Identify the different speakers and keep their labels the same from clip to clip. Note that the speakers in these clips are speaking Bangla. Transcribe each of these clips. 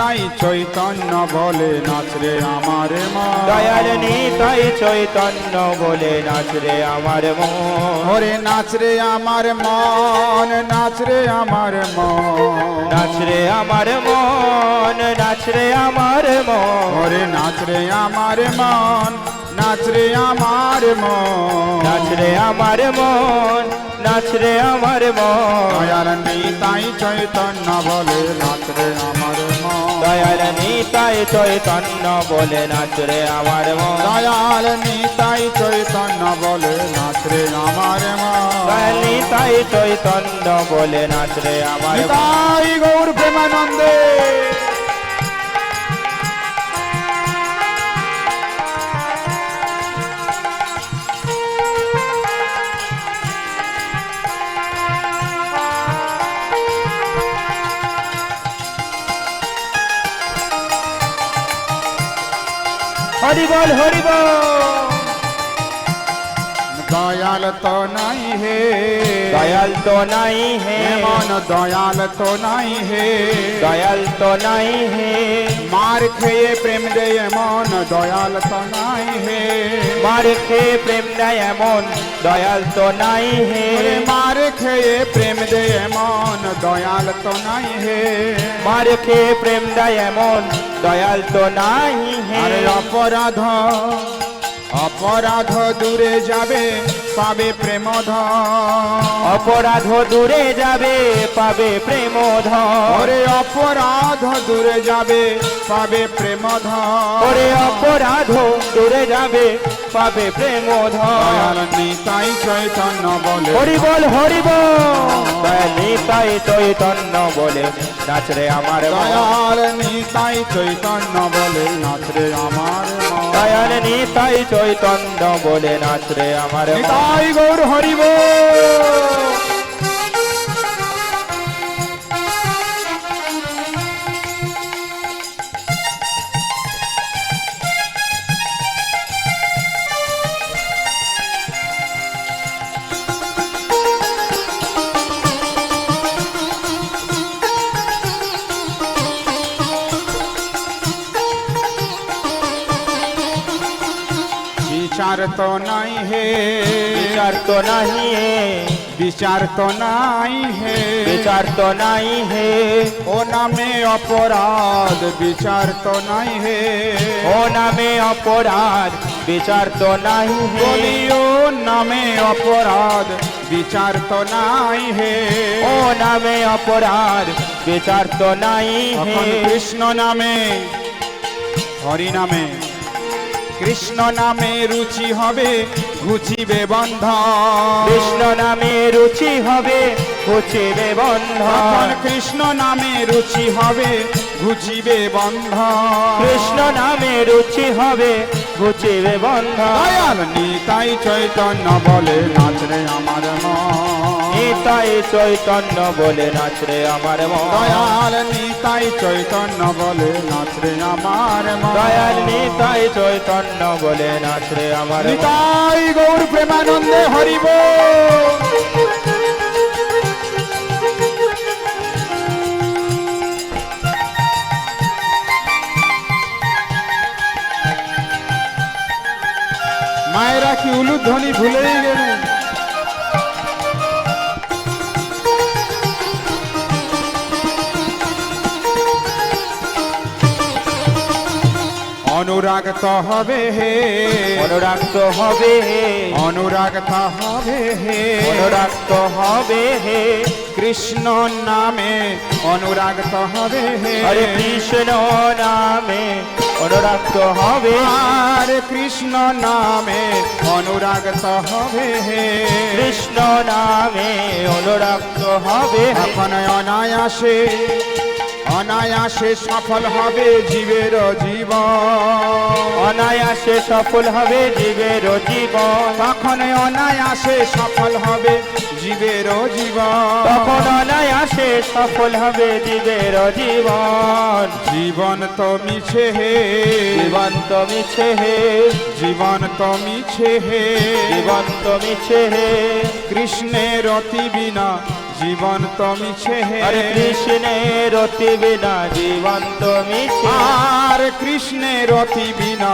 Speaker 1: নিতাই চৈতন্য বলে নাচরে আমার
Speaker 2: দয়াল নিতাই চৈতন্য বলে নাচরে আমার মন
Speaker 1: ওরে নাচরে আমার মন নাচরে আমার মন
Speaker 2: নাচরে আমার মন নাচরে আমার মন
Speaker 1: ওরে নাচরে আমার মন নাচরে আমার মন
Speaker 2: নাচরে আমার মন নাচরে আমার মন
Speaker 1: দয়ার নিতাই চৈতন্য বলে নাচরে আমার মন
Speaker 2: দয়াল নিতাই চৈতন্য বলে নাচরে আমার মন।
Speaker 1: দয়াল নিতাই চৈতন্য বলে নাচরে আমার মন।
Speaker 2: দয়াল নিতাই চৈতন্য বলে নাচরে আমার মন।
Speaker 1: গৌর প্রেমানন্দে
Speaker 2: হরি বল হরি বল
Speaker 1: দয়াল তো নাই হে
Speaker 2: দয়াল তো নাই হে
Speaker 1: মন দয়াল তো নাই হে
Speaker 2: দয়াল তো নাই হে
Speaker 1: মার খেয়ে প্রেম দে মন দয়াল তো নাই হে
Speaker 2: মার খেয়ে প্রেম দেয় এমন দয়াল তো নাই হে
Speaker 1: ওরে মার খেয়ে প্রেম দে মন দয়াল তো নাই হে।
Speaker 2: মার খেয়ে প্রেম দেয় এমন? দয়াল তো নাই হে।
Speaker 1: অপরাধ। অপরাধ দূরে যাবে পাবে প্রেম
Speaker 2: অপরাধ দূরে যাবে পাবে প্রেম
Speaker 1: ওরে অপরাধ দূরে যাবে পাবে প্রেম
Speaker 2: ওরে অপরাধ দূরে যাবে পাবে প্রেম
Speaker 1: দয়াল নিতাই চৈতন্য বলে।
Speaker 2: হরি বল হরি বল। নিতাই চৈতন্য বলে। নাচরে আমার মন।
Speaker 1: দয়াল নিতাই চৈতন্য বলে। নাচরে আমার মন।
Speaker 2: দয়াল নিতাই চৈতন্য বলে। নাচরে আমার তাই
Speaker 1: নিতাই গৌর হরিব বিচার তো নাই হে
Speaker 2: বিচার তো নাহি হে
Speaker 1: বিচার তো নাই হে
Speaker 2: বিচার তো নাই হে
Speaker 1: ও নামে অপরাধ বিচার তো নাই হে
Speaker 2: ও নামে অপরাধ বিচার তো নাই হে
Speaker 1: বলি ও নামে অপরাধ বিচার তো নাই হে
Speaker 2: ও নামে অপরাধ বিচার তো নাই হে
Speaker 1: এখন কৃষ্ণ নামে হরি নামে কৃষ্ণ নামে রুচি হবে ঘুচিবে বন্ধ।
Speaker 2: কৃষ্ণ নামে রুচি হবে ঘুচিবে বন্ধ।
Speaker 1: কৃষ্ণ নামে রুচি হবে ঘুচিবে বন্ধ।
Speaker 2: কৃষ্ণ নামে রুচি হবে ঘুচিবে বন্ধ।
Speaker 1: দয়াল নিতাই চৈতন্য বলে নাচরে আমার মন।
Speaker 2: নিতাই চৈতন্য বলে নাচরে আমার মন।
Speaker 1: দয়াল নিতাই চৈতন্য বলে নাচরে আমার মন।
Speaker 2: দয়াল নিতাই চৈতন্য বলে নাচরে আমার।
Speaker 1: নিতাই গৌর প্রেমানন্দে হরিব। মায়েরা কি উলুধ্বনি ভুলেই গেলেন? অনুরাগ তো হবে হে।
Speaker 2: অনুরাগ তো হবে হে।
Speaker 1: অনুরাগ তো হবে হে।
Speaker 2: অনুরাগ তো হবে হে।
Speaker 1: কৃষ্ণ নামে অনুরাগ তো হবে হে।
Speaker 2: হরে কৃষ্ণ নামে অনুরাগ তো হবে
Speaker 1: হরে কৃষ্ণ নামে অনুরাগ তো হবে হে।
Speaker 2: কৃষ্ণ নামে অনুরাগ তো হবে।
Speaker 1: এখন অনায়াসে অনায়াসে সফল হবে জীবের জীবন।
Speaker 2: অনায়াসে সফল হবে জীবের জীবন।
Speaker 1: তখন অনায়াসে সফল হবে জীবের জীবন।
Speaker 2: তখন অনায়াসে সফল হবে জীবের জীবন।
Speaker 1: জীবন তো মিছে হে।
Speaker 2: জীবন তো মিছে হে।
Speaker 1: জীবন তো মিছে হে।
Speaker 2: জীবন তো মিছে হে।
Speaker 1: কৃষ্ণের অতি বিনা জীবন তো মিছে হে।
Speaker 2: আরে কৃষ্ণের অতি বিনা জীবন তো মিছে।
Speaker 1: আর কৃষ্ণের অতি বিনা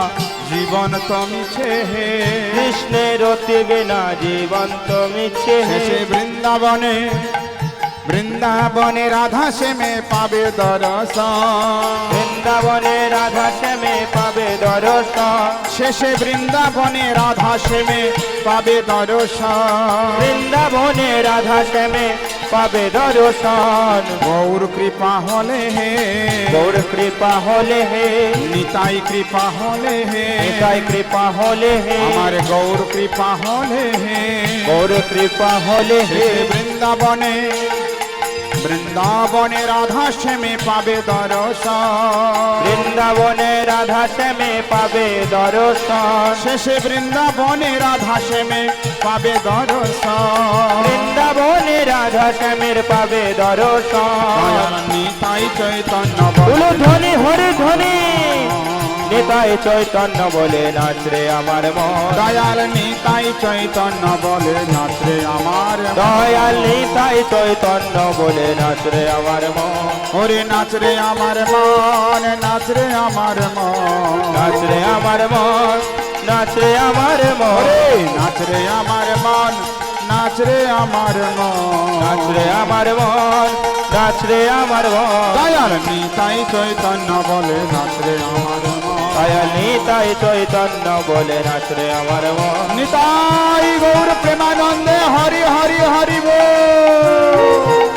Speaker 1: জীবন তো মিছে হে।
Speaker 2: কৃষ্ণের অতি বিনা জীবন তো মিছে হে।
Speaker 1: বৃন্দাবনে বৃন্দাবনে রাধা শ্যামে পাবে দর্শন।
Speaker 2: বৃন্দাবনে রাধা শ্যামে পাবে দর্শন।
Speaker 1: শেষে বৃন্দাবনে রাধা শ্যামে পাবে দর্শন।
Speaker 2: বৃন্দাবনে রাধা শ্যামে পাবে দর্শন
Speaker 1: গৌর কৃপা হলে হে
Speaker 2: গৌর কৃপা হলে হে
Speaker 1: নিতাই কৃপা হলে হে
Speaker 2: নিতাই কৃপা হলে হে
Speaker 1: আমার গৌর কৃপা হলে হে
Speaker 2: গৌর কৃপা হলে হে
Speaker 1: শেষে বৃন্দাবনে বৃন্দাবনে রাধা শ্যামে পাবে দর্শন।
Speaker 2: বৃন্দাবনে রাধা শ্যামে পাবে দর্শন।
Speaker 1: শেষে বৃন্দাবনে রাধা শ্যামে পাবে দর্শন।
Speaker 2: বৃন্দাবনে রাধা শ্যামের পাবে দর্শন।
Speaker 1: নিতাই চৈতন্য
Speaker 2: ধ্বনি হরে ধ্বনি নিতাই চৈতন্য বলে নাচরে আমার মন
Speaker 1: দয়াল নিতাই চৈতন্য বলে নাচরে আমার
Speaker 2: দয়াল নিতাই চৈতন্য বলে নাচরে আমার মন
Speaker 1: ওরে নাচরে আমার মন নাচরে আমার মন
Speaker 2: নাচরে আমার মন নাচরে আমার মন
Speaker 1: নাচরে আমার মন নাচরে আমার মন
Speaker 2: নাচরে আমার মন নাচরে আমার মন
Speaker 1: দয়াল নিতাই চৈতন্য বলে নাচরে আমার
Speaker 2: দয়াল নিতাই চৈতন্য বলে নাচরে আমার মন।
Speaker 1: নিতাই গৌর প্রেমানন্দে হরি হরি হরি বল।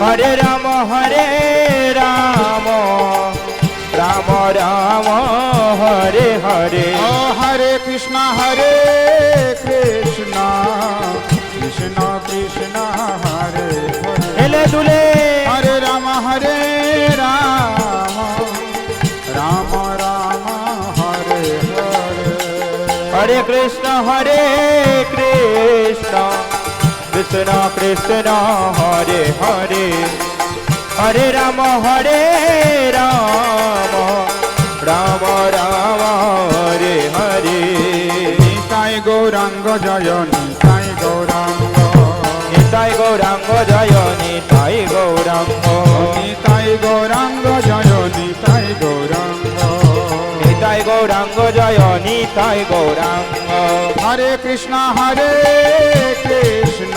Speaker 2: হরে রাম হরে রাম রাম রাম হরে হরে
Speaker 1: ও হরে কৃষ্ণ হরে কৃষ্ণ কৃষ্ণ কৃষ্ণ হরে হরে
Speaker 2: হেলে দুলে
Speaker 1: হরে রাম হরে রাম রাম রাম হরে হরে
Speaker 2: হরে কৃষ্ণ হরে কৃষ্ণ কৃষ্ণ কৃষ্ণ হরে রাম হরে রাম রাম রাম হরে হরে।
Speaker 1: নিতাই গৌরাঙ্গ জয় নিতাই গৌরাঙ্গ।
Speaker 2: নিতাই গৌরাঙ্গ জয় নিতাই গৌরাঙ্গ।
Speaker 1: নিতাই গৌরাঙ্গ জয় নিতাই গৌরাঙ্গ।
Speaker 2: নিতাই গৌরাঙ্গ জয় নিতাই গৌরাঙ্গ।
Speaker 1: হরে কৃষ্ণ হরে কৃষ্ণ।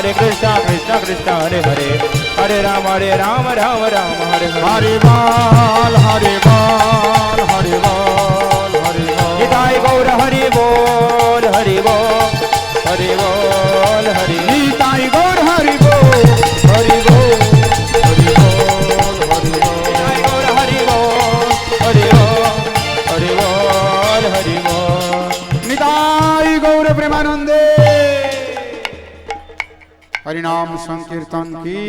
Speaker 1: हरे कृष्णा
Speaker 2: कृष्णा कृष्णा हरे हरे। हरे राम हरे राम
Speaker 1: राम राम हरे हरे। बाल बोल हरे बाल हरे बाल हरे
Speaker 2: गीताय गौर हरि बोल हरि बोल। हरि बोल हरि।
Speaker 1: गीताय गौर हरि बोल हरि बोल।
Speaker 2: হরিনাম সংকীর্তন কি?